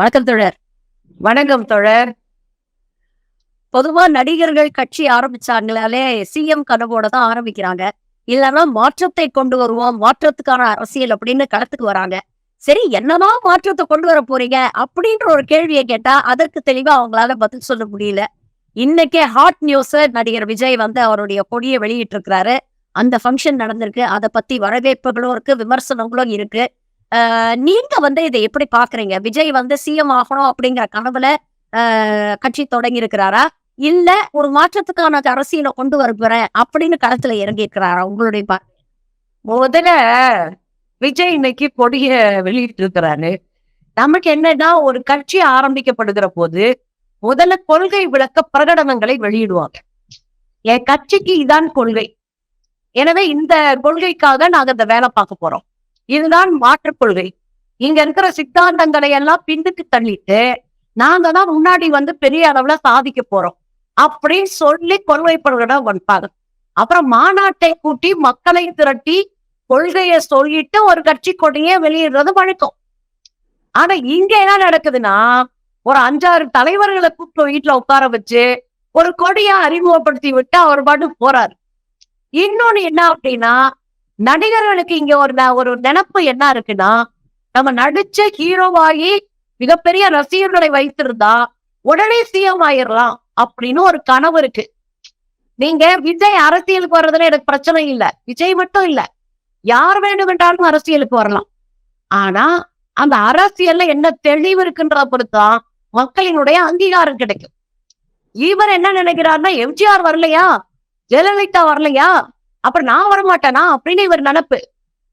வணக்கம் தோழர். வணக்கம் தோழர். பொதுவா நடிகர்கள் கட்சி ஆரம்பிச்சாங்களாலே சிஎம் கனவோட தான் ஆரம்பிக்கிறாங்க. இல்லைன்னா மாற்றத்தை கொண்டு வருவோம் மாற்றத்துக்கான அரசியல் அப்படின்னு களத்துக்கு வராங்க. சரி என்னதான் மாற்றத்தை கொண்டு வர போறீங்க? அப்படின்ற ஒரு கேள்வியை கேட்டா அதற்கு தெளிவா அவங்களால பதில் சொல்ல முடியல. இன்னைக்கே ஹாட் நியூஸ் நடிகர் விஜய் வந்து அவருடைய கொடியை வெளியிட்டு இருக்கிறாரு அந்த ஃபங்க்ஷன் நடந்திருக்கு. அதை பத்தி வரவேற்புகளும் இருக்கு விமர்சனங்களும் இருக்கு. நீங்க வந்து இதை எப்படி பாக்குறீங்க விஜய் வந்து சிஎம் ஆகணும் அப்படிங்கிற கனவுல ஆஹ் கட்சி தொடங்கி இருக்கிறாரா இல்ல ஒரு மாற்றத்துக்கான அரசியலை கொண்டு வருகிறேன் அப்படின்னு களத்துல இறங்கி இருக்கிறாரா உங்களுடைய பா முதல்ல விஜய் இன்னைக்கு கொடிய வெளியிட்டு இருக்கிறாரு நமக்கு என்னன்னா ஒரு கட்சி ஆரம்பிக்கப்படுகிற போது முதல்ல கொள்கை விளக்க பிரகடனங்களை வெளியிடுவாங்க. என் கட்சிக்கு இதான் கொள்கை. எனவே இந்த கொள்கைக்காக நாங்க இந்த வேலை பார்க்க போறோம். இதுதான் மாற்றுக் கொள்கை. இங்க இருக்கிற சித்தாந்தங்களை எல்லாம் பின்னுக்கு தள்ளிட்டு நாங்க தான் முன்னாடி வந்து பெரிய அளவுல சாதிக்க போறோம். அப்படின்னு சொல்லி கொள்கை பிரகடனம் அப்புறம் மாநாட்டை கூட்டி மக்களை திரட்டி கொள்கையை சொல்லிட்டு ஒரு கட்சி கொடியே வெளியிடுறது வழக்கம். ஆனா இங்க என்ன நடக்குதுன்னா ஒரு அஞ்சாறு தலைவர்களை கூப்பிட்டு வீட்டுல உட்கார வச்சு ஒரு கொடியை அறிமுகப்படுத்தி விட்டு அவர் பாட்டு போறாரு. இன்னொன்னு என்ன அப்படின்னா நடிகர்களுக்கு இங்க ஒரு ந- ஒரு நினப்பு என்ன இருக்குன்னா நம்ம நடிச்ச ஹீரோவாகி மிகப்பெரிய ரசிகர்களை வைத்திருந்தா உடனே சிஎம் ஆயிரலாம் அப்படின்னு ஒரு கனவு இருக்கு. நீங்க விஜய் அரசியலுக்கு வர்றதுல எனக்கு பிரச்சனை இல்லை. விஜய் மட்டும் இல்ல. யார் வேண்டுமென்றாலும் அரசியலுக்கு வரலாம். ஆனா அந்த அரசியல்ல என்ன தெளிவு இருக்குன்றத பொறுத்தான் மக்களினுடைய அங்கீகாரம் கிடைக்கும். இவர் என்ன நினைக்கிறாருன்னா எம்ஜிஆர் வரலையா? ஜெயலலிதா வரலையா? அப்புறம் நான் வரமாட்டேனா அப்படின்னு இவர் நினைப்பு.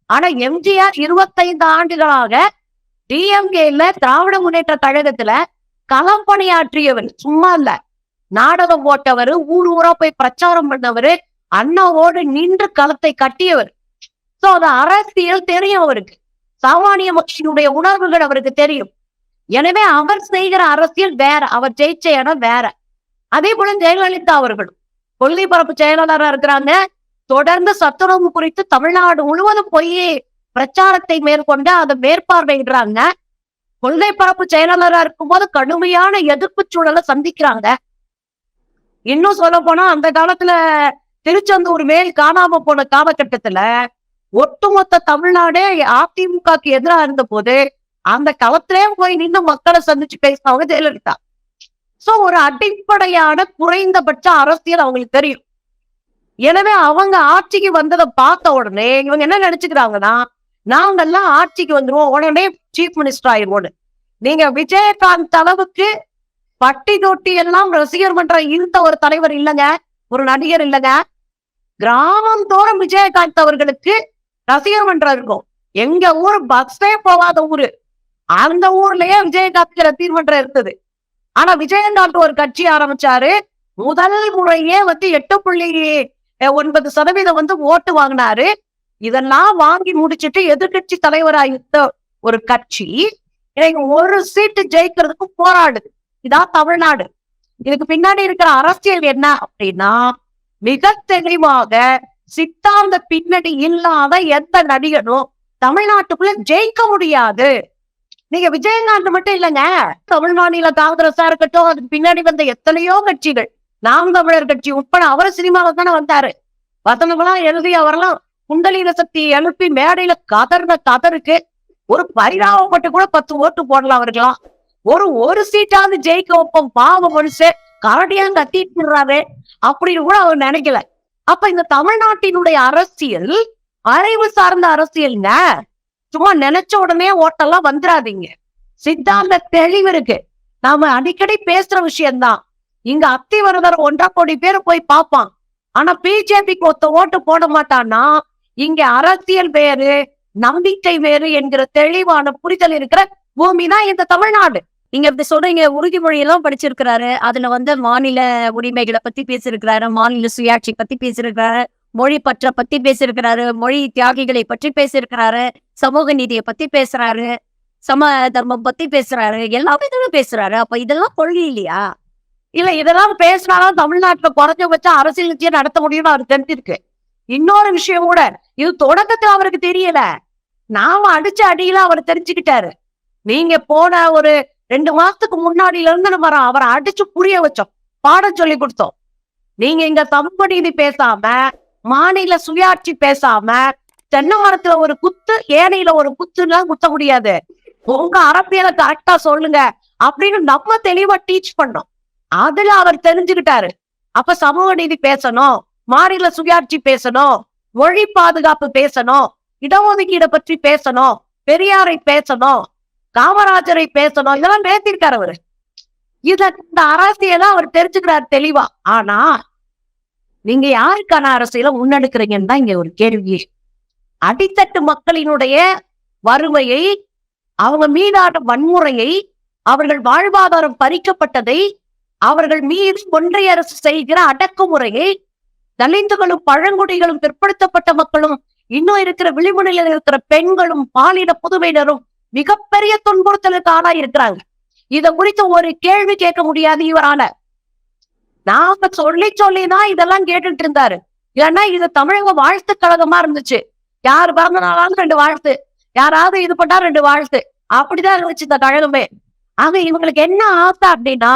ஆனா எம்ஜிஆர் இருபத்தைந்து ஆண்டுகளாக டிஎம்கேல திராவிட முன்னேற்ற கழகத்துல களம் பணியாற்றியவன் சும்மா இல்ல. நாடகம் போட்டவர் ஊர் ஊரா போய் பிரச்சாரம் பண்ணவர் அண்ணாவோடு நின்று களத்தை கட்டியவர். சோ அது அரசியல் தெரியும் அவருக்கு. சாமானிய மக்களுடைய உணர்வுகள் அவருக்கு தெரியும். எனவே அவர் செய்கிற அரசியல் வேற அவர் ஜெயிச்ச இடம் வேற. அதே போல ஜெயலலிதா அவர்களும். கொள்கை பரப்பு செயலாளரா இருக்கிறாங்க. தொடர்ந்து சத்துணவு குறித்து தமிழ்நாடு முழுவதும் போய் பிரச்சாரத்தை மேற்கொண்டு அதை மேற்பார்வையிடுறாங்க. கொள்கை பரப்பு செயலாளரா இருக்கும்போது கடுமையான எதிர்ப்பு சூழலை சந்திக்கிறாங்க. இன்னும் சொல்ல போனா அந்த காலத்துல திருச்செந்தூர் மேல் காணாம போன காலகட்டத்துல ஒட்டுமொத்த தமிழ்நாடே அதிமுகக்கு எதிராக இருந்த போது அந்த களத்திலே போய் நின்று மக்களை சந்திச்சு பேசினவங்க ஜெயலலிதா. சோ ஒரு அடிப்படையான குறைந்தபட்ச அரசியல் அவங்களுக்கு தெரியும். எனவே அவங்க ஆட்சிக்கு வந்ததை பார்த்த உடனே இவங்க என்ன நினைச்சுக்கிறாங்கன்னா நாங்கெல்லாம் ஆட்சிக்கு வந்துருவோம் உடனே சீஃப் மினிஸ்டர் ஆயிடுவோம் நீங்க விஜயகாந்த் அளவுக்கு பட்டி தொட்டி எல்லாம் ரசிகர் மன்றம் இருந்த ஒரு தலைவர் இல்லைங்க ஒரு நடிகர் இல்லைங்க. கிராமம் தோறும் விஜயகாந்த் அவர்களுக்கு ரசிகர் மன்றம் இருக்கும். எங்க ஊர் பஸ்ஸே போகாத ஊரு. அந்த ஊர்லயே விஜயகாந்த் ரசிகர் மன்றம் இருந்தது ஆனா விஜயகாந்த் ஒரு கட்சி ஆரம்பிச்சாரு முதல் முறையே வந்து எட்டு புள்ளி ஒன்பது சதவீதம் வந்து ஓட்டு வாங்கினாரு. இதெல்லாம் வாங்கி முடிச்சிட்டு எதிர்கட்சி தலைவரா இருந்த ஒரு கட்சி இன்னைக்கு ஒரு சீட்டு ஜெயிக்கிறதுக்கு போராடுது இதான் தமிழ்நாடு. இதுக்கு பின்னாடி இருக்கிற அரசியல் என்ன அப்படின்னா மிக தெளிவாக சித்தாந்த பின்னணி இல்லாத எந்த நடிகனும் தமிழ்நாட்டுக்குள்ள ஜெயிக்க முடியாது. நீங்க விஜயகாந்த் மட்டும் இல்லைங்க தமிழ் மாநில காங்கிரஸா இருக்கட்டும் அதுக்கு பின்னாடி வந்த எத்தனையோ கட்சிகள். நாம் தமிழர் கட்சி உட்பட அவர் சினிமாவில் தானே வந்தாரு. வசனமெல்லாம் எழுதி அவரெல்லாம் குண்டலின சக்தியை எழுப்பி மேடையில கதர்ன கதருக்கு ஒரு பரிதாபப்பட்டு கூட பத்து ஓட்டு போடலாம் அவர்களாம் ஒரு ஒரு சீட்டாவது ஜெயிக்க வைப்போம். பாவ மனுஷன் கரடியா கத்திட்டு அப்படின்னு கூட அவர் நினைக்கல. அப்ப இந்த தமிழ்நாட்டினுடைய அரசியல் அறிவு சார்ந்த அரசியல்ங்க சும்மா நினைச்ச உடனே ஓட்டெல்லாம் வந்துடாதீங்க சித்தாந்த தெளிவு இருக்கு. நாம அடிக்கடி பேசுற விஷயம்தான். இங்க அத்திவரதர் ஒன்றரை கோடி பேர் போய் பார்ப்பான் ஆனா பிஜேபிக்கு ஒத்த ஓட்டு போட மாட்டான்னா இங்க அரசியல் வேறு நம்பிக்கை வேறு என்கிற தெளிவான புரிதல் இருக்கிற பூமி தான் இந்த தமிழ்நாடு. நீங்க இப்படி சொல்றீங்க உறுதிமொழி எல்லாம் படிச்சிருக்கிறாரு. அதுல வந்து மாநில உரிமைகளை பத்தி பேசியிருக்கிறாரு மாநில சுயாட்சி பத்தி பேசியிருக்கிறாரு மொழி பற்ற பத்தி பேசியிருக்கிறாரு மொழி தியாகிகளை பற்றி பேசியிருக்கிறாரு சமூக நீதியை பத்தி பேசுறாரு சம தர்மம் பத்தி பேசுறாரு எல்லாமே தானே பேசுறாரு. அப்ப இதெல்லாம் கொள்கை இல்லையா? இல்ல இதெல்லாம் பேசினாலும் தமிழ்நாட்டுல குறைஞ்சபட்சம் அரசியல் நிச்சயம் நடத்த முடியும்னு அவர் தெரிஞ்சிருக்கு. இன்னொரு விஷயம் கூட இது தொடக்கத்துல அவருக்கு தெரியல. நாம அடிச்ச அடியில அவர் தெரிஞ்சுக்கிட்டாரு. நீங்க போன ஒரு ரெண்டு மாசத்துக்கு முன்னாடில இருந்து நம்ம அவரை அடிச்சு புரிய வச்சோம். பாடம் சொல்லி கொடுத்தோம். நீங்க இங்க சமூக நீதி பேசாம மாநில சுயாட்சி பேசாம தென்னை மரத்துல ஒரு குத்து ஏனையில ஒரு குத்துலாம் குத்த முடியாது. உங்க அரசியலை கரெக்டா சொல்லுங்க. அப்படின்னு நம்ம தெளிவா டீச் பண்ணோம். அதுல அவர் தெரிஞ்சுக்கிட்டாரு. அப்ப சமூக நீதி பேசணும் மாநில சுயாட்சி பேசணும் மொழி பாதுகாப்பு பேசணும் இடஒதுக்கீடை பற்றி பேசணும் பெரியாரை பேசணும் காமராஜரை பேசணும் இதெல்லாம் பேசியிருக்காரு அவரு. இத இந்த அரசியலை அவர் தெரிஞ்சுக்கிறார் தெளிவா. ஆனா நீங்க யாருக்கான அரசியல முன்னெடுக்கிறீங்கன்னு தான் இங்க ஒரு கேள்வி. அடித்தட்டு மக்களினுடைய வறுமையை அவங்க மீதான வன்முறையை அவர்கள் வாழ்வாதாரம் பறிக்கப்பட்டதை அவர்கள் மீது ஒன்றிய அரசு செய்கிற அடக்குமுறையை தலிந்துகளும் பழங்குடிகளும் பிற்படுத்தப்பட்ட மக்களும் இன்னும் இருக்கிற விளிம்புநிலையில் இருக்கிற பெண்களும் பாலின புதுமையினரும் மிகப்பெரிய துன்புறுத்தலுக்கு ஆளா இருக்கிறாங்க. இத குறித்து ஒரு கேள்வி கேட்க முடியாது இவரால. நாங்க சொல்லி சொல்லிதான் இதெல்லாம் கேட்டுட்டு இருந்தாரு. ஏன்னா இது தமிழக வாழ்த்து கழகமா இருந்துச்சு. யார் பிறந்த நாளாலும் ரெண்டு வாழ்த்து. யாராவது இது பண்ணா ரெண்டு வாழ்த்து. அப்படிதான் இருந்துச்சு இந்த கழகமே. ஆக இவங்களுக்கு என்ன ஆசை அப்படின்னா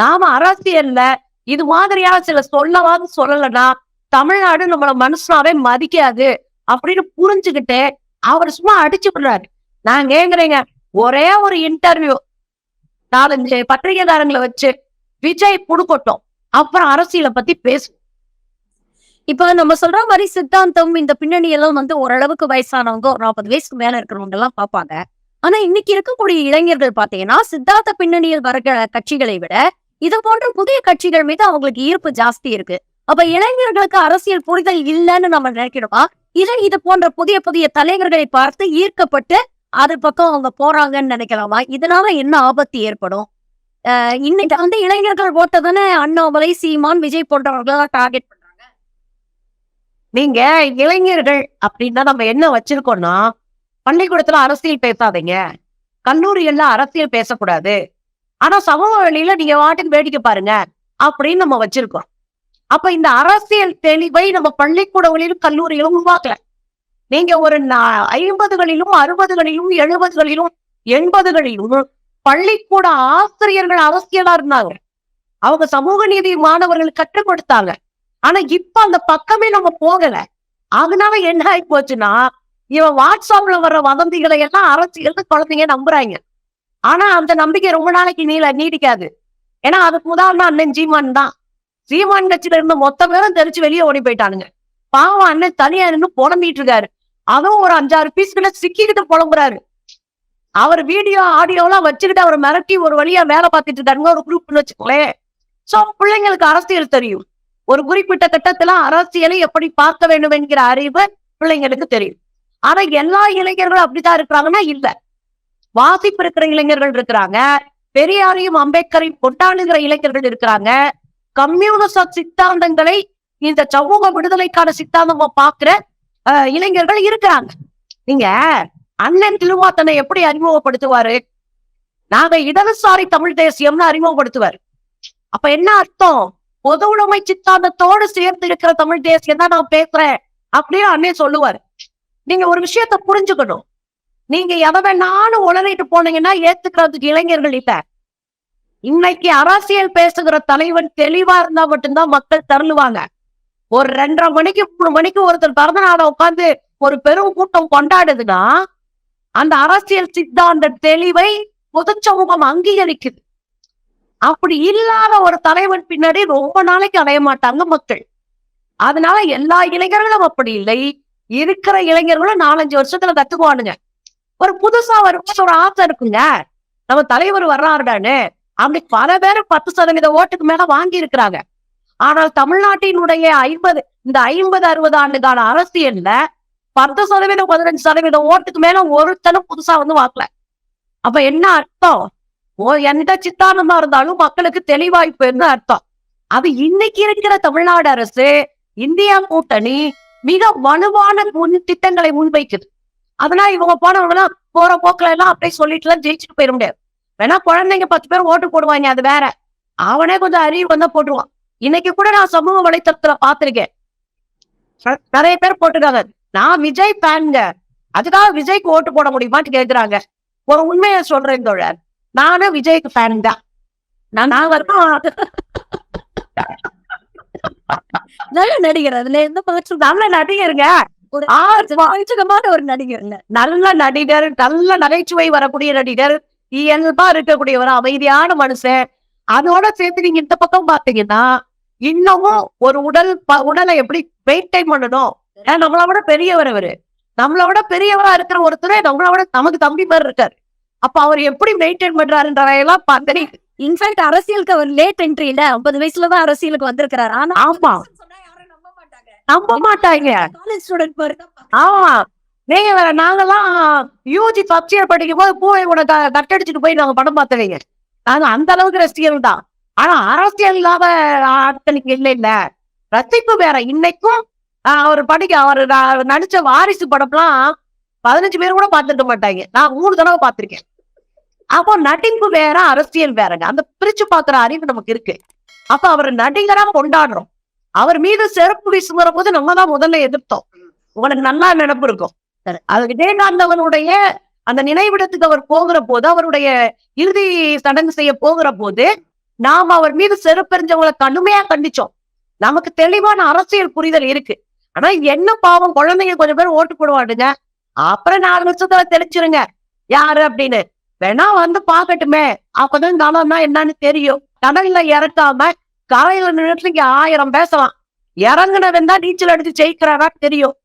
நாம அரசியல்ல இது மாதிரியான சில சொல்லவாது சொல்லலைன்னா தமிழ்நாடு நம்மள மனுஷனாவே மதிக்காது அப்படின்னு புரிஞ்சுக்கிட்டு அவர் சும்மா அடிச்சு விடுறாரு. நான் கேக்குறேங்க. ஒரே ஒரு இன்டர்வியூ நாலஞ்சு பத்திரிகைதாரங்களை வச்சு விஜய் புடுக்கட்டும் அப்புறம் அரசியலை பத்தி பேசும் இப்ப நம்ம சொல்ற மாதிரி சித்தாந்தம் இந்த பின்னணி எல்லாம் வந்து ஓரளவுக்கு வயசானவங்க ஒரு நாற்பது வயசுக்கு மேல இருக்கிறவங்க எல்லாம் பார்ப்பாங்க. ஆனா இன்னைக்கு இருக்கக்கூடிய இளைஞர்கள் பாத்தீங்கன்னா சித்தாந்த பின்னணியில் வர கட்சிகளை விட இது போன்ற புதிய கட்சிகள் மீது அவங்களுக்கு ஈர்ப்பு ஜாஸ்தி இருக்கு. அப்ப இளைஞர்களுக்கு அரசியல் புரிதல் இல்லைன்னு நம்ம நினைக்கிறோமா? இல்லை இது போன்ற புதிய புதிய தலைவர்களை பார்த்து ஈர்க்கப்பட்டு அது பக்கம் அவங்க போறாங்கன்னு நினைக்கலாமா? இதனால என்ன ஆபத்து ஏற்படும்? இன்னைக்கு வந்து இளைஞர்கள் ஓட்டதானே அண்ணாமலை சீமான் விஜய் போன்றவர்கள் டார்கெட் பண்றாங்க. நீங்க இளைஞர்கள் அப்படின்னா நம்ம என்ன வச்சிருக்கோம்னா பள்ளிக்கூடத்துல அரசியல் பேசாதீங்க. கல்லூரிகள்ல அரசியல் பேசக்கூடாது. ஆனா சமூக வழியில நீங்க வாட்டுக்கு வேடிக்கை பாருங்க அப்படின்னு நம்ம வச்சிருக்கோம். அப்ப இந்த அரசியல் தெளிவை நம்ம பள்ளிக்கூடங்களிலும் கல்லூரிகளும் உருவாக்கல. நீங்க ஒரு நா- ஐம்பதுகளிலும் அறுபதுகளிலும் எழுபதுகளிலும் எண்பதுகளிலும் பள்ளிக்கூட ஆசிரியர்கள் அரசியலா இருந்தாங்க. அவங்க சமூக நீதி மாணவர்களுக்கு கற்றுக் கொடுத்தாங்க. ஆனா இப்ப அந்த பக்கமே நம்ம போகல. அதனால என்ன ஆகி போச்சுன்னா இவன் வாட்ஸ்அப்ல வர்ற வதந்திகளை எல்லாம் அரசியல் குழந்தைங்க நம்புறாங்க. ஆனா அந்த நம்பிக்கை ரொம்ப நாளைக்கு நீல நீடிக்காது. ஏன்னா அதுக்கு உதாரணம் அண்ணன் ஜீமான் தான். சீமான் கட்சியில இருந்து மொத்த பேரும் தெரிச்சு வெளியே ஓடி போயிட்டானுங்க. பாவம் அண்ணன் தனியா நின்னு புலம்பிட்டு இருக்காரு. அதுவும் ஒரு அஞ்சாறு பீஸ்க்குள்ள சிக்கிக்கிட்டு புலம்புறாரு. அவர் வீடியோ ஆடியோ எல்லாம் வச்சுக்கிட்டு அவர் மிரட்டி ஒரு வழியா வேலை பார்த்துட்டு இருக்காருங்க ஒரு குரூப்னு வச்சுக்கோங்களேன். சோ பிள்ளைங்களுக்கு அரசியல் தெரியும். ஒரு குறிப்பிட்ட கட்டத்துல அரசியலை எப்படி பார்க்க வேண்டும் என்கிற அறிவு பிள்ளைங்களுக்கு தெரியும். ஆனா எல்லா இளைஞர்களும் அப்படித்தான் இருக்கிறாங்கன்னா இல்ல. வாசிப்பு இருக்கிற இளைஞர்கள் இருக்கிறாங்க. பெரியாரையும் அம்பேத்கரையும் கொண்டாடுகிற இளைஞர்கள் இருக்கிறாங்க. கம்யூனிச சித்தாந்தங்களை இந்த சமூக விடுதலைக்கான சித்தாந்தமா பாக்குற அஹ், இளைஞர்கள் இருக்கிறாங்க. நீங்க அண்ணன் திருவாத்தனை எப்படி அறிமுகப்படுத்துவாரு? நாங்க இடதுசாரி தமிழ் தேசியம்னு அறிமுகப்படுத்துவார். அப்ப என்ன அர்த்தம்? பொது உடைமை சித்தாந்தத்தோடு சேர்ந்து இருக்கிற தமிழ் தேசியம் தான் நான் பேசுறேன் அப்படின்னு அண்ணே சொல்லுவார். நீங்க ஒரு விஷயத்த புரிஞ்சுக்கணும். நீங்க எதை வேணாலும் உளறிட்டு போனீங்கன்னா ஏத்துக்கிறதுக்கு இளைஞர்கள் இல்ல. இன்னைக்கு அரசியல் பேசுகிற தலைவன் தெளிவா இருந்தா மட்டும்தான் மக்கள் தருளுவாங்க ஒரு ரெண்டரை மணிக்கு மூணு மணிக்கு ஒருத்தர் பிறந்த நாளை உட்காந்து ஒரு பெரும் கூட்டம் கொண்டாடுதுன்னா அந்த அரசியல் சித்தாந்த தெளிவை பொது சமூகம் அங்கீகரிக்குது. அப்படி இல்லாத ஒரு தலைவன் பின்னாடி ரொம்ப நாளைக்கு அடைய மாட்டாங்க மக்கள். அதனால எல்லா இளைஞர்களும் அப்படி இல்லை. இருக்கிற இளைஞர்களும் நாலஞ்சு வருஷத்துல கத்துக்குவானுங்க. ஒரு புதுசா வரும்போது ஒரு ஆசை இருக்குங்க. நம்ம தலைவர் வர்றாருடான்னு. அப்படி பல பேர் பத்து சதவீத ஓட்டுக்கு மேல வாங்கி இருக்கிறாங்க ஆனால் தமிழ்நாட்டினுடைய ஐம்பது இந்த ஐம்பது அறுபது ஆண்டு கால அரசியல்ல பத்து சதவீதம் பதினஞ்சு சதவீதம் ஓட்டுக்கு மேல ஒருத்தனும் புதுசா வந்து வாக்கல அப்ப என்ன அர்த்தம்? ஓ எந்த சித்தாந்தமா இருந்தாலும் மக்களுக்கு தெளிவாய்ப்புன்னு அர்த்தம். அது இன்னைக்கு இருக்கிற தமிழ்நாடு அரசு இந்தியா கூட்டணி மிக வலுவான முன் திட்டங்களை முன்வைக்குது. அதனால இவங்க போனவங்க எல்லாம் போற போக்குல எல்லாம் அப்படியே சொல்லிட்டு எல்லாம் ஜெயிச்சுட்டு போயிட முடியாது. வேணா குழந்தைங்க பத்து பேர் ஓட்டு போடுவாங்க அது வேற. அவனே கொஞ்சம் அறிவு வந்தா போட்டுருவான். இன்னைக்கு கூட நான் சமூக வலைத்தளத்துல பாத்திருக்கேன் நிறைய பேர் போட்டுருக்காங்க. நான் விஜய் ஃபேனுங்க. அதுக்காக விஜய்க்கு ஓட்டு போட முடியுமான்னு கேக்குறாங்க. ஒரு உண்மையை சொல்றேன் தோழர். நானும் விஜய்க்கு ஃபேன் தான் நான் நான் வரைக்கும் நடிகர் அதுல எந்த மாற்றம் நல்ல நடிகருங்க. ஒரு ஆறு பா- அழுச்சகமான ஒரு நடிகர்ல நல்ல நடிகர் நல்ல நகைச்சுவை வரக்கூடிய நடிகர் இயல்பா இருக்கக்கூடிய ஒரு அமைதியான மனுஷன். அதோட சேர்த்து நீங்க இந்த பக்கம் பாத்தீங்கன்னா இன்னமும் ஒரு உடல் உடலை எப்படி மெயின்டைன் பண்ணணும்? நம்மளை விட பெரியவர் அவரு. நம்மளை விட பெரியவரா இருக்கிற ஒருத்தரே நம்மளை விட நமக்கு தம்பி மாதிரி இருக்காரு. அப்ப அவர் எப்படி மெயின்டைன் பண்றாருன்றதையெல்லாம் பார்த்தனி. இன்ஃபேக்ட் அரசியலுக்கு அவர் லேட் என்ட்ரி இல்ல. ஐம்பது வயசுலதான் அரசியலுக்கு வந்திருக்கிறாரு. ஆனா ஆமா. நம்ப மாட்டாங்க காலேஜ் ஸ்டூடெண்ட் பார்ப்பாங்க. ஆமா. நீங்க வேற நாங்கெல்லாம் யூஜி ஃபர்ஸ்ட் இயர் படிக்கும் போது பூவை கூட கட்டடிச்சுட்டு போய் நாங்க படம் பார்த்தவங்க. நாங்க அந்த அளவுக்கு ரசிகர்கள் தான். ஆனா அரசியல் இல்லாத ஆட்களுக்கு இல்ல இல்ல. ரசிப்பு வேற. இன்னைக்கும் அவர் படிக்க அவர் நடிச்ச வாரிசு படம்லாம் பதினஞ்சு பேர் கூட பார்த்துருக்க மாட்டாங்க நான் மூணு தடவை பார்த்திருக்கேன். அப்போ நடிப்பு வேற அரசியல் வேறங்க. அந்த பிரிச்சு பாக்குற அறிவு நமக்கு இருக்கு. அப்ப அவர் நடிகரா கொண்டாடுறோம். அவர் மீது செருப்புடி சுமர போது நம்ம தான் முதல்ல எதிர்த்தோம். உங்களுக்கு நல்லா நினப்பு இருக்கும். அது விஜயகாந்தவனுடைய அந்த நினைவிடத்துக்கு அவர் போகிற போது அவருடைய இறுதி சடங்கு செய்ய போகிற போது நாம் அவர் மீது செருப்பெறிஞ்சவங்களை கடுமையா கண்டிச்சோம். நமக்கு தெளிவான அரசியல் புரிதல் இருக்கு. ஆனா என்ன பாவம் குழந்தைங்க கொஞ்சம் பேர் ஓட்டு போடுவாடுங்க அப்புறம் நாலு வருஷத்துல தெளிச்சிருங்க. யாரு அப்படின்னு. வேணா வந்து பாக்கட்டுமே அப்பதான் நலம்னா என்னன்னு தெரியும். கடல்ல இறக்காம தரையில நின்றுட்டு இங்க ஆயிரம் பேசலாம். இறங்குனவன் தான் நீச்சல் அடிச்சு ஜெயிக்கிறாரா தெரியும்.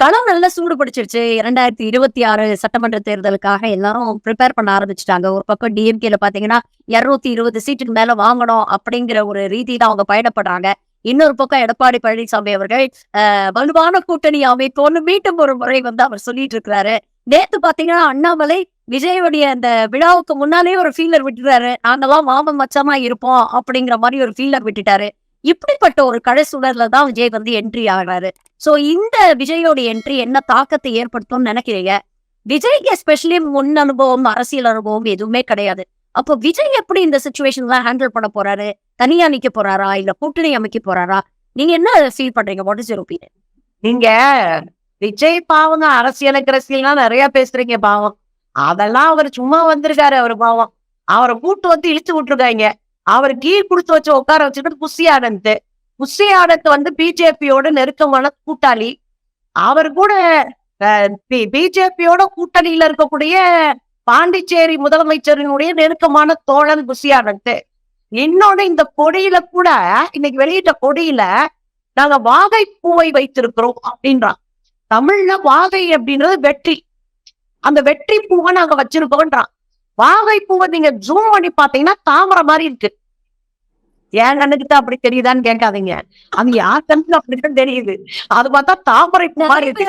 களம் நல்லா சூடு பிடிச்சிருச்சு. இரண்டாயிரத்தி இருபத்தி ஆறு சட்டமன்ற தேர்தலுக்காக எல்லாரும் ப்ரிப்பேர் பண்ண ஆரம்பிச்சுட்டாங்க. ஒரு பக்கம் டிஎம்கேல பாத்தீங்கன்னா இருநூத்தி இருபது சீட்டுக்கு மேல வாங்கணும் அப்படிங்கிற ஒரு ரீதியில அவங்க பயணப்படுறாங்க. இன்னொரு பக்கம் எடப்பாடி பழனிசாமி அவர்கள் வலுவான கூட்டணி அமைப்போன்னு மீண்டும் ஒரு முறை வந்து அவர் சொல்லிட்டு இருக்கிறாரு. நேத்து பாத்தீங்கன்னா அண்ணாமலை விஜயோடைய அந்த விழாவுக்கு முன்னாலே ஒரு ஃபீலர் விட்டுறாரு நாங்கெல்லாம் மாமன் மச்சமா இருப்போம் அப்படிங்கிற மாதிரி ஒரு ஃபீலர் விட்டுட்டாரு. இப்படிப்பட்ட ஒரு கழை சுழல்ல தான் விஜய் வந்து என்ட்ரி ஆகிறாரு சோ இந்த விஜயோட என்ட்ரி என்ன தாக்கத்தை ஏற்படுத்தும்னு நினைக்கிறீங்க? விஜய்க்கு எஸ்பெஷலி முன் அனுபவம் அரசியல் அனுபவம் எதுவுமே கிடையாது. அப்போ விஜய் எப்படி இந்த சுச்சுவேஷன்லாம் ஹேண்டில் பண்ண போறாரு? தனியா நிக்க போறாரா? இல்ல கூட்டணி அமைக்க போறாரா? நீங்க என்ன ஃபீல் பண்றீங்க? வாட் இஸ் யூர் ஒப்பீனியன் நீங்க விஜய் பாவங்க அரசியலுக்கு அரசியல்லாம் நிறைய பேசுறீங்க பாவம். அதெல்லாம் அவர் சும்மா வந்திருக்காரு அவர் பாவம். அவரை கூட்டு வந்து இழுத்து விட்டுருக்காங்க. அவர் கீழ் கொடுத்து வச்சு உட்கார வச்சுக்கிட்டு புஷி ஆனந்த் புஷி ஆனந்த் வந்து பிஜேபியோட நெருக்கமான கூட்டாளி. அவர் கூட பிஜேபியோட கூட்டணியில இருக்கக்கூடிய பாண்டிச்சேரி முதலமைச்சரினுடைய நெருக்கமான தோழன் புஷி ஆனந்த் இன்னொன்னு இந்த கொடியில கூட இன்னைக்கு வெளியிட்ட கொடியில நாங்க வாகை பூவை வைத்திருக்கிறோம் அப்படின்றான். தமிழ்ல வாகை அப்படின்றது வெற்றி. அந்த வெற்றி பூவை நாங்க வச்சிருக்கோம்ன்றான் வாகை பூவை நீங்க ஜூம் பண்ணி பாத்தீங்கன்னா தாமரை மாதிரி இருக்கு. என் கண்ணுக்கு தான் அப்படி தெரியுதான்னு கேட்காதீங்க. அது யார் கண்ணுக்கு அப்படித்தான் தெரியுது. அது பார்த்தா தாமரை பூ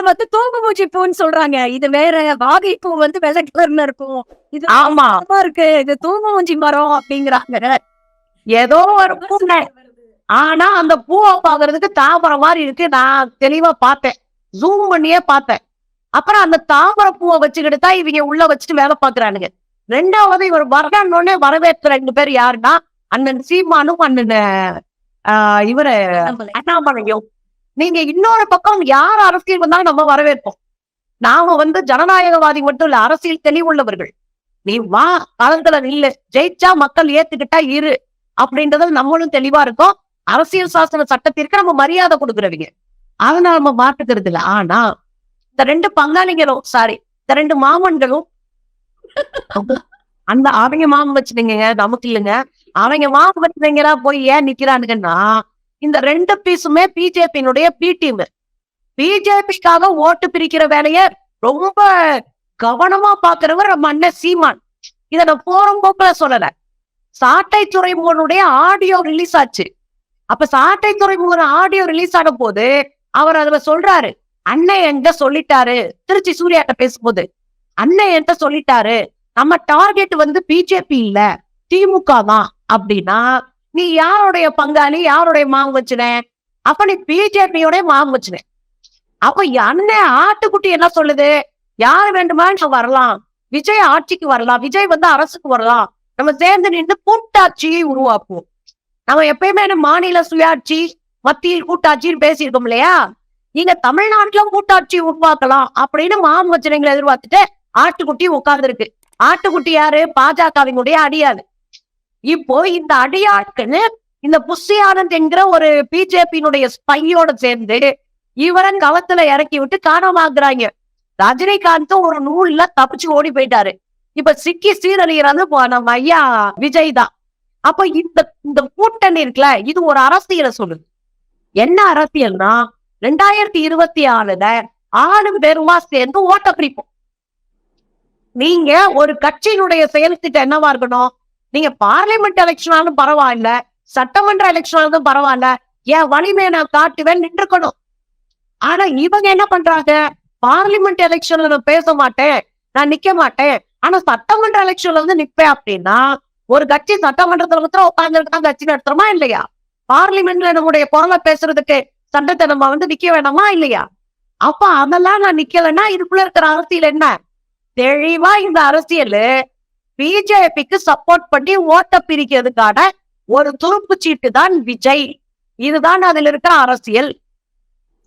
வந்து தூங்குமூச்சி பூன்னு சொல்றாங்க. இது வேற வாகை பூ வந்து வெள்ளை கலர்ல இருக்கும். இது ஆமா. இருக்கு. இது தூங்குமூஞ்சி மரம் அப்படிங்கிறாங்க. ஏதோ ஒரு பூனை. ஆனா அந்த பூவை பாக்குறதுக்கு தாமரை மாதிரி இருக்கு. நான் தெளிவா பார்த்தேன். ஜூம் பண்ணியே பார்த்தேன். அப்புறம் அந்த தாமரை பூவை வச்சுக்கிட்டு தான் இவங்க உள்ள வச்சுட்டு வேலை பாக்குறானுங்க ரெண்டாவது இவர் வரணுன்னே வரவேற்ற ரெண்டு பேர் யாருன்னா அண்ணன் சீமானும் அண்ணன் ஆஹ் இவரு அண்ணாமலையும். நீங்க இன்னொரு பக்கம் யார் அரசியல் வந்தாலும் நம்ம வரவேற்போம். நாம வந்து ஜனநாயகவாதி மட்டும் இல்ல அரசியல் தெளிவுள்ளவர்கள். நீ வா களத்துல நில்லு. ஜெயிச்சா மக்கள் ஏத்துக்கிட்டா இரு. அப்படின்றதுல நம்மளும் தெளிவா இருக்கோம். அரசியல் சாசன சட்டத்திற்கு நம்ம மரியாதை கொடுக்குறவங்க. அதனால நம்ம மாற்றுக்கிறது இல்ல ஆனா இந்த ரெண்டு பங்காளிகளும் சாரி இந்த ரெண்டு மாமன்களும் அந்த அவங்க மாமன் வச்சுட்டீங்க நமக்கு இல்லைங்க. அவங்க மாமன் வச்சுட்டீங்களா போய் ஏன் நிக்கிறானுங்கன்னா இந்த ரெண்டு பீஸுமே பிஜேபியினுடைய பி டீம். பிஜேபிக்காக ஓட்டு பிரிக்கிற வேலைய ரொம்ப கவனமா பாக்குறவர் நம்ம அண்ணன் சீமான். இத நான் போற போக்குல சொல்லல. சாட்டை துறைமுகனுடைய ஆடியோ ரிலீஸ் ஆச்சு. அப்ப சாட்டை துறைமுகன் ஆடியோ ரிலீஸ் ஆன போது அவர் அதுல சொல்றாரு அண்ணன் என்கிட்ட சொல்லிட்டாரு. திருச்சி சூர்யாட்ட பேசும்போது அண்ணன் என்கிட்ட சொல்லிட்டாரு நம்ம டார்கெட் வந்து பிஜேபி இல்ல திமுக தான். அப்படின்னா நீ யாருடைய பங்காளி? யாருடைய மாவு வச்சுன? அப்ப நீ பிஜேபியோட மாவு வச்சுன. அப்ப அண்ணன் ஆட்டுக்குட்டி என்ன சொல்லுது? யார் வேண்டுமான்னு வரலாம். விஜய் ஆட்சிக்கு வரலாம். விஜய் வந்து அரசுக்கு வரலாம். நம்ம சேர்ந்து நின்று கூட்டாட்சியை உருவாக்குவோம். நம்ம எப்பயுமே மாநில சுயாட்சி மத்தியில் கூட்டாட்சின்னு பேசியிருக்கோம் இல்லையா? நீங்க தமிழ்நாட்டுல கூட்டாட்சி உருவாக்கலாம் அப்படின்னு மாமச்சனைங்களை எதிர்பார்த்துட்டு ஆட்டுக்குட்டி உட்கார்ந்துருக்கு. ஆட்டுக்குட்டி யாரு? பாஜகவினுடைய அடியாரு இப்போ இந்த அடியாட்கள் இந்த புஷி ஆனந்த் என்கிற ஒரு பிஜேபியினுடைய ஸ்பையோட சேர்ந்து இவரன் களத்துல இறக்கி விட்டு காணமாக்குறாங்க ரஜினிகாந்தும் ஒரு நூல்ல தப்பிச்சு ஓடி போயிட்டாரு. இப்ப சிக்கி சீரழிகிறது நம்ம ஐயா விஜய் தான். அப்ப இந்த இந்த கூட்டணி இருக்குல்ல இது ஒரு அரசியலை சொல்லுது. என்ன அரசியல்னா ரெண்டாயிரத்தி இருபத்தி ஆறுல ஆளும் பெருமா சேர்ந்து ஓட்ட பிரிப்போம் நீங்க ஒரு கட்சியினுடைய செயல் திட்டம் என்னவா இருக்கணும்? நீங்க பார்லிமெண்ட் எலெக்ஷனாலும் பரவாயில்ல சட்டமன்ற எலெக்ஷனாலும் பரவாயில்ல என் வலிமையை நான் காட்டுவேன் நின்றுக்கணும். ஆனா இவங்க என்ன பண்றாங்க? பார்லிமெண்ட் எலெக்ஷன்ல நான் பேச மாட்டேன் நான் நிக்க மாட்டேன். ஆனா சட்டமன்ற எலெக்ஷன்ல வந்து நிப்பேன் அப்படின்னா ஒரு கட்சி சட்டமன்றத்துல மாத்திரம் உட்கார்ந்து கட்சி நடத்துறோமா இல்லையா? பார்லிமெண்ட்ல நம்முடைய குரலை பேசுறதுக்கு சட்டத்தை நம்ம வந்து நிக்க வேணாமா இல்லையா? அப்ப அதெல்லாம் நான் நிக்கலைன்னா இதுக்குள்ள இருக்கிற அரசியல் என்ன? தெளிவா இந்த அரசியல் பிஜேபிக்கு சப்போர்ட் பண்ணி ஓட்ட பிரிக்கிறதுக்கான ஒரு துருப்பு சீட்டு தான் விஜய். இதுதான் அதுல இருக்கிற அரசியல்.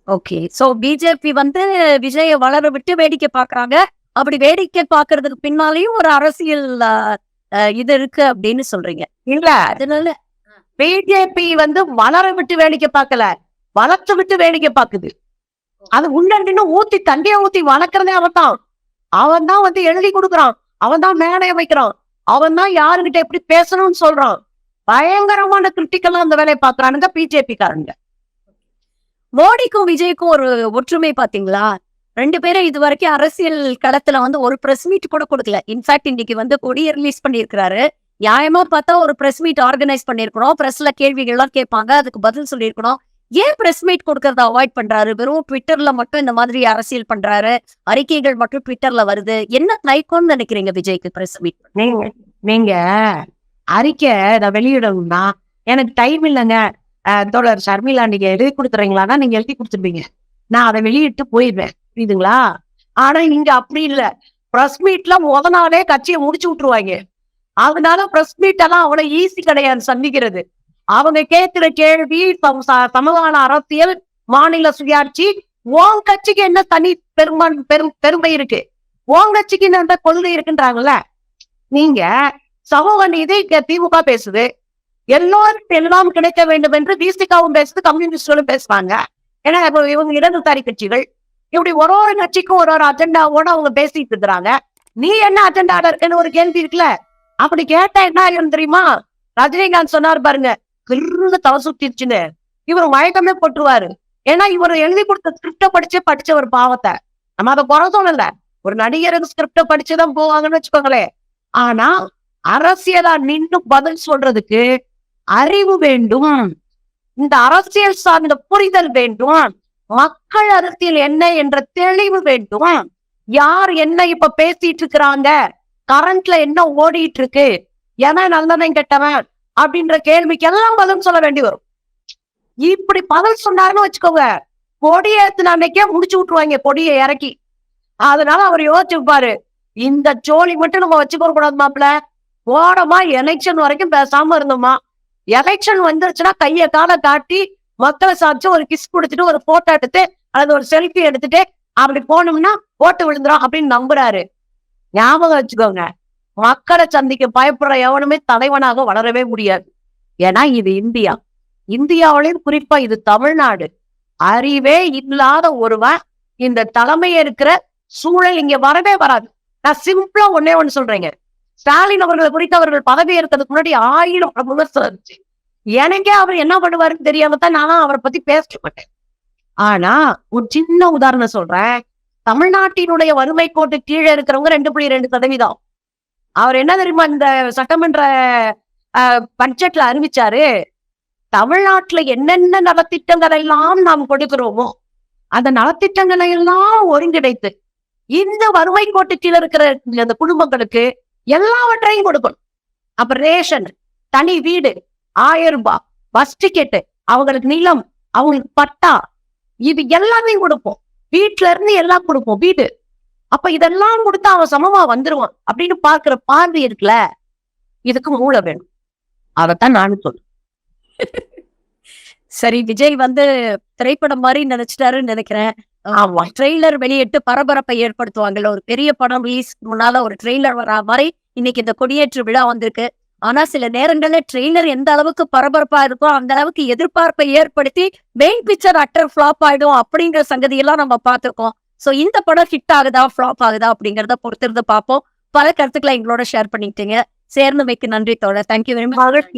ஓகே. சோ பிஜேபி வந்து விஜய வளர விட்டு வேடிக்கை பாக்குறாங்க அப்படி வேடிக்கை பாக்குறதுக்கு பின்னாலேயும் ஒரு அரசியல் இது இருக்கு அப்படின்னு சொல்றீங்க. இல்ல. அதனால பிஜேபி வந்து வளர விட்டு வேடிக்கை பார்க்கல. வளர்த்து விட்டு வேடிக்கை பார்க்குது. அது உள்ள நின்னு ஊத்தி தண்ணிய ஊத்தி வளர்க்கறதே அவன் தான் அவன் தான் வந்து எழுதி கொடுக்குறான். அவன் தான் மேடைய வைக்கிறான் அவன் தான் யாருகிட்ட எப்படி பேசணும்னு சொல்றான். பயங்கரமான கிரிட்டிக்கலா அந்த வேலையை பாக்குறானுங்க பிஜேபி காரங்க மோடிக்கும் விஜய்க்கும் ஒரு ஒற்றுமை பாத்தீங்களா ரெண்டு பேரும் இது வரைக்கும் அரசியல் களத்துல வந்து ஒரு பிரஸ் மீட் கூட கொடுக்கல. இன்ஃபேக்ட் இன்னைக்கு வந்து கொடியை ரிலீஸ் பண்ணியிருக்கிறாரு. நியாயமா பார்த்தா ஒரு பிரஸ் மீட் ஆர்கனைஸ் பண்ணிருக்கணும் பிரஸ்ல கேள்விகள் எல்லாம் கேட்பாங்க. அதுக்கு பதில் சொல்லியிருக்கணும். ஏன் பிரஸ் மீட் கொடுக்கறத அவாய்ட் பண்றாரு? வெறும் ட்விட்டர்ல மட்டும் இந்த மாதிரி அரசியல் பண்றாரு. அறிக்கைகள் மட்டும் ட்விட்டர்ல வருது. என்ன லைக்கோன்னு நினைக்கிறீங்க விஜய்க்கு பிரஸ் மீட் நீங்க நீங்க அறிக்கை நான் வெளியிடணும்னா எனக்கு டைம் இல்லைங்க. அஹ், தோழர் ஷர்மிளா நீங்க எழுதி கொடுத்துறீங்களான்னா நீங்க எழுதி கொடுத்துருப்பீங்க நான் அதை வெளியிட்டு போயிடுவேன். புரியுதுங்களா? ஆனா இங்க அப்படி இல்ல. பிரஸ் மீட்ல முத நாளே கட்சியை முடிச்சு விட்டுருவாங்க. அதனால பிரஸ் மீட் எல்லாம் அவ்வளவு ஈஸி கிடையாது சந்திக்கிறது. அவங்க கேட்கிற கேள்வி சம- ச- சமகால அரசியல் மாநில சுயாட்சி உன் கட்சிக்கு என்ன தனி பெருமான் பெரும் பெருமை இருக்கு? உன் கட்சிக்கு என்ன கொள்கை இருக்குன்றாங்கல்ல? நீங்க சமூக நீதி இங்க திமுக பேசுது. எல்லோருக்கும் எல்லாம் கிடைக்க வேண்டும் என்று விசிகாவும் பேசுது கம்யூனிஸ்டுகளும் பேசுவாங்க ஏன்னா இப்போ இவங்க இடதுசாரி கட்சிகள். இப்படி ஒரு ஒரு கட்சிக்கும் ஒரு ஒரு அஜெண்டாவோட அவங்க பேசிட்டு இருக்கிறாங்க. நீ என்ன அஜெண்டாட இருக்குன்னு ஒரு கேள்வி இருக்குல்ல? அப்படி கேட்டா என்ன ஆகும் தெரியுமா? ரஜினிகாந்த் சொன்னார் பாருங்க வெறும் தலை சுத்திருச்சுன்னு. இவர் மயக்கமே போட்டுருவாரு ஏன்னா இவர் எழுதி கொடுத்த ஸ்கிரிப்ட படிச்சே படிச்ச ஒரு பாவத்தை. நம்ம அதை குறை சொல்லல. ஒரு நடிகருக்கு ஸ்கிரிப்ட படிச்சுதான் போவாங்கன்னு வச்சுக்கோங்களேன். ஆனா அரசியலா நின்னு பதில் சொல்றதுக்கு அறிவு வேண்டும். இந்த அரசியல் சார்ந்த புரிதல் வேண்டும். மக்கள் அரசியல் என்ன என்ற தெளிவு வேண்டும். யார் என்ன இப்ப பேசிட்டு இருக்கிறாங்க? கரண்ட்ல என்ன ஓடிட்டு இருக்கு? எவன் நல்லவன் கெட்டவன்? அப்படின்ற கேள்விக்கு எல்லாம் பதில் சொல்ல வேண்டி வரும். இப்படி பதில் சொன்னாருன்னு வச்சுக்கோங்க கொடியை ஏத்துன அன்னைக்கே முடிச்சு விட்டுருவாங்க கொடியை இறக்கி. அதனால அவர் யோசிச்சுப்பாரு இந்த ஜோலி மட்டும் நம்ம வச்சுக்க கூடாது மாப்பிள்ள. ஓடமா எலெக்ஷன் வரைக்கும் பேசாம இருந்தோமா? எலெக்ஷன் வந்துருச்சுன்னா கைய காலை காட்டி மக்களை சாப்பிச்சு ஒரு கிஸ் கொடுத்துட்டு ஒரு போட்டோ எடுத்து அல்லது ஒரு செல்ஃபி எடுத்துட்டு அப்படி போனோம்னா போட்டு விழுந்துரும் அப்படின்னு நம்புறாரு. ஞாபகம் வச்சுக்கோங்க. மக்களை சந்திக்க பயப்படுற எவனுமே தலைவனாக வளரவே முடியாது. ஏன்னா இது இந்தியா. இந்தியாவிலையும் குறிப்பா இது தமிழ்நாடு. அறிவே இல்லாத ஒருவன் இந்த தலைமை இருக்கிற சூழல் இங்க வரவே வராது. நான் சிம்பிளா ஒன்னே ஒண்ணு சொல்றேங்க. ஸ்டாலின் அவர்களை குறித்து அவர்கள் பதவி ஏற்கிறதுக்கு முன்னாடி ஆயிரம் விமர்சனம் இருந்துச்சு எனக்கே அவர் என்ன பண்ணுவாருன்னு தெரியாம தான் நானும் அவரை பத்தி பேச மாட்டேன். ஆனா ஒரு சின்ன உதாரணம் சொல்றேன். தமிழ்நாட்டினுடைய வறுமை கோட்டு கீழே இருக்கிறவங்க ரெண்டு புள்ளி ரெண்டு சதவீதம். அவர் என்ன தெரியுமா இந்த சட்டமன்ற பட்ஜெட்ல அறிவிச்சாரு? தமிழ்நாட்டுல என்னென்ன நலத்திட்டங்கள் எல்லாம் நாம் கொடுக்கிறோமோ அந்த நலத்திட்டங்களை எல்லாம் ஒருங்கிணைத்து இந்த வறுமை கோட்டு கீழே இருக்கிற அந்த குடும்பங்களுக்கு எல்லாவற்றையும் கொடுக்கணும். அப்ப ரேஷன் தனி வீடு ஆயிரம் ரூபாய் பஸ் டிக்கெட்டு அவங்களுக்கு நிலம் அவங்களுக்கு பட்டா இது எல்லாமே கொடுப்போம். வீட்டுல இருந்து எல்லாம் கொடுப்போம். வீடு அப்ப இதெல்லாம் கொடுத்தா அவன் சமமா வந்துருவான் அப்படின்னு பார்க்கிற பார்வை இருக்குல்ல இதுக்கு மூளை வேணும். அதைத்தான் நானும் சொல்றேன். சரி விஜய் வந்து திரைப்படம் மாதிரி நினைச்சிட்டாருன்னு நினைக்கிறேன். ஆமா. ட்ரெய்லர் வெளியிட்டு பரபரப்பை ஏற்படுத்துவாங்கல்ல ஒரு பெரிய படம் ரிலீஸ் முன்னால ஒரு ட்ரெய்லர் வரா மாதிரி இன்னைக்கு இந்த கொடியேற்று விழா வந்திருக்கு. ஆனா சில நேரங்கள்ல ட்ரெய்லர் எந்த அளவுக்கு பரபரப்பா இருக்கோ அந்த அளவுக்கு எதிர்பார்ப்பை ஏற்படுத்தி மெயின் பிக்சர் அட்டர் ஃபிளாப் ஆயிடும் அப்படிங்கிற சங்கதியெல்லாம் நம்ம பார்த்திருக்கோம். சோ இந்த படம் ஹிட் ஆகுதா ஃப்ளாப் ஆகுதா அப்படிங்கறத பொறுத்திருந்து பார்ப்போம். பல கருத்துக்களை எங்களோட ஷேர் பண்ணிக்கிட்டீங்க சேர்ந்தமைக்கு நன்றி தோழர். தேங்க்யூ வெரி மச் தொடர்